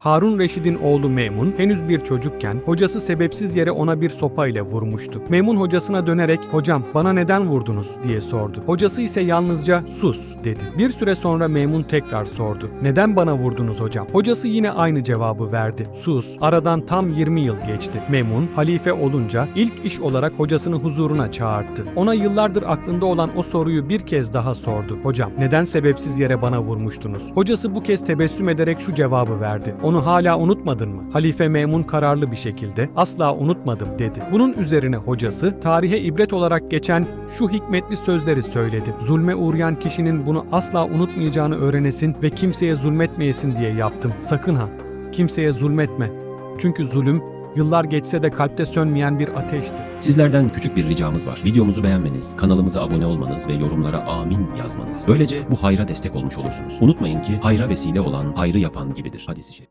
Harun Reşid'in oğlu Memun henüz bir çocukken hocası sebepsiz yere ona bir sopa ile vurmuştu. Memun hocasına dönerek "Hocam bana neden vurdunuz?" diye sordu. Hocası ise yalnızca "Sus." dedi. Bir süre sonra Memun tekrar sordu. "Neden bana vurdunuz hocam?" Hocası yine aynı cevabı verdi. "Sus." Aradan tam 20 yıl geçti. Memun halife olunca ilk iş olarak hocasını huzuruna çağırdı. Ona yıllardır aklında olan o soruyu bir kez daha sordu. "Hocam neden sebepsiz yere bana vurmuştunuz?" Hocası bu kez tebessüm ederek şu cevabı verdi. Onu hala unutmadın mı? Halife Memun kararlı bir şekilde asla unutmadım dedi. Bunun üzerine hocası tarihe ibret olarak geçen şu hikmetli sözleri söyledi. Zulme uğrayan kişinin bunu asla unutmayacağını öğrenesin ve kimseye zulmetmeyesin diye yaptım. Sakın ha, kimseye zulmetme. Çünkü zulüm yıllar geçse de kalpte sönmeyen bir ateştir. Sizlerden küçük bir ricamız var. Videomuzu beğenmeniz, kanalımıza abone olmanız ve yorumlara amin yazmanız. Böylece bu hayra destek olmuş olursunuz. Unutmayın ki hayra vesile olan hayrı yapan gibidir. Hadis-i şerif.